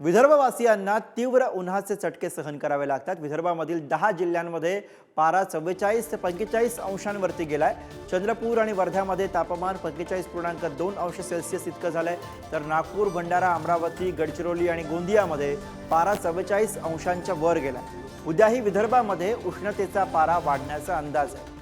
विदर्भवासियांना तीव्र उन्हाचे चटके सहन करावे लागतात. विदर्भामधील दहा जिल्ह्यांमध्ये पारा चव्वेचाळीस ते पंचेचाळीस अंशांवरती गेलाय. चंद्रपूर आणि वर्ध्यामध्ये तापमान पंचेचाळीस पूर्णांक दोन अंश सेल्सिअस इतकं झालंय. तर नागपूर भंडारा अमरावती गडचिरोली आणि गोंदियामध्ये पारा चव्वेचाळीस अंशांच्या वर गेलाय. उद्याही विदर्भामध्ये उष्णतेचा पारा वाढण्याचा अंदाज आहे.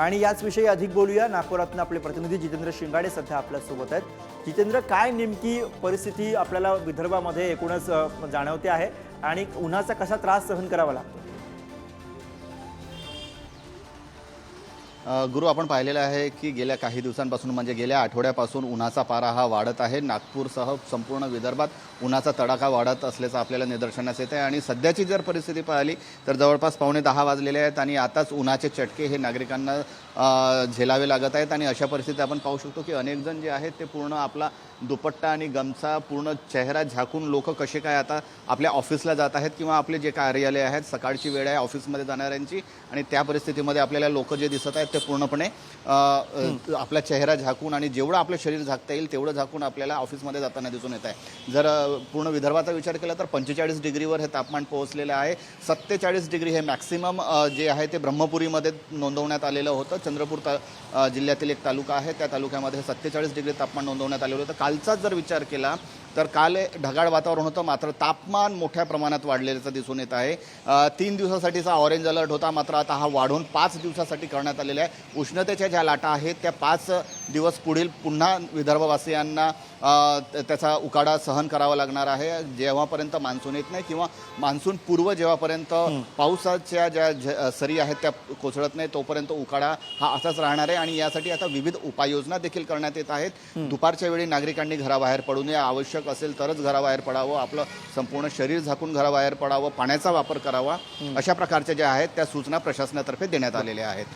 आणि याचविषयी अधिक बोलूया. नागपुरातून आपले प्रतिनिधी जितेंद्र शिंगाडे सध्या आपल्यासोबत आहेत. जितेंद्र काय नेमकी परिस्थिती आपल्याला विदर्भामध्ये एकूणच जाणवते आहे? आणि उन्हाचा कसा त्रास सहन करावा लागतो? गुरु आपण पाहिलेलं आहे की गेल्या काही दिवसांपासून म्हणजे गेल्या आठवड्यापासून उन्हाचा पारा हा वाढत आहे. नागपूरसह संपूर्ण विदर्भात उन्हाचा तडाखा वाढत असल्याचं आपल्याला निदर्शनास येत आहे आणि सध्याची जर परिस्थिती पाहिली तर जवळपास पावणे दहा वाजलेले आहेत आणि आताच उन्हाचे चटके हे नागरिकांना झेलावे लागत आहेत. आणि अशा परिस्थितीत आपण पाहू शकतो की अनेक जण जे आहेत ते पूर्ण आपला दुपट्टा आणि गमचा पूर्ण चेहरा झाकून लोक कसे काय आता आपल्या ऑफिसला जात आहेत किंवा आपले जे कार्यालय आहेत सकाळची वेळ आहे ऑफिसमध्ये जाणाऱ्यांची. आणि त्या परिस्थितीमध्ये आपल्याला लोक जे दिसत आहेत ते पूर्णपणे आपला चेहरा झाकून आणि जेवढं आपलं शरीर झाकता येईल तेवढं झाकून आपल्याला ऑफिसमध्ये जाताना दिसून येत आहे. जर पूर्ण विदर्भाचा विचार केला तर पंचेचाळीस डिग्रीवर हे तापमान पोहोचलेलं आहे. सत्तेचाळीस डिग्री हे मॅक्सिमम जे आहे ते ब्रह्मपुरीमध्ये नोंदवण्यात आलेलं होतं. चंद्रपूर ता जिल्ह्यातील एक तालुका आहे. त्या तालुक्यामध्ये सत्तेचाळीस डिग्री तापमान नोंदवण्यात आलेलं होतं. कालचाच जर विचार केला तर काल ढगाळ वातावरण होतं मात्र तापमान मोठ्या प्रमाणात वाढलेलं दिसून येत आहे. तीन दिवसासाठीचा ऑरेंज अलर्ट होता मात्र आता हा वाढून पाच दिवसासाठी करण्यात आलेला आहे. उष्णतेच्या ज्या लाटा आहेत त्या पाच दिवस पुढील पुन्हा विदर्भवासियांना त्याचा उकाडा सहन करावा लागणार आहे. जेव्हापर्यंत मान्सून येत नाही किंवा मान्सून पूर्व जेव्हापर्यंत पावसाच्या ज्या सरी आहेत त्या कोसळत नाही तोपर्यंत उकाडा हा असाच राहणार आहे. आणि यासाठी आता विविध उपाययोजना देखील करण्यात येत आहेत. दुपारच्या वेळी नागरिकांनी घराबाहेर पडू नये. आवश्यक असेल तरच घराबाहेर पडावं. आपलं संपूर्ण शरीर झाकून घराबाहेर पडावं. पाण्याचा वापर करावा. अशा प्रकारच्या ज्या आहेत त्या सूचना प्रशासनातर्फे देण्यात आलेल्या आहेत.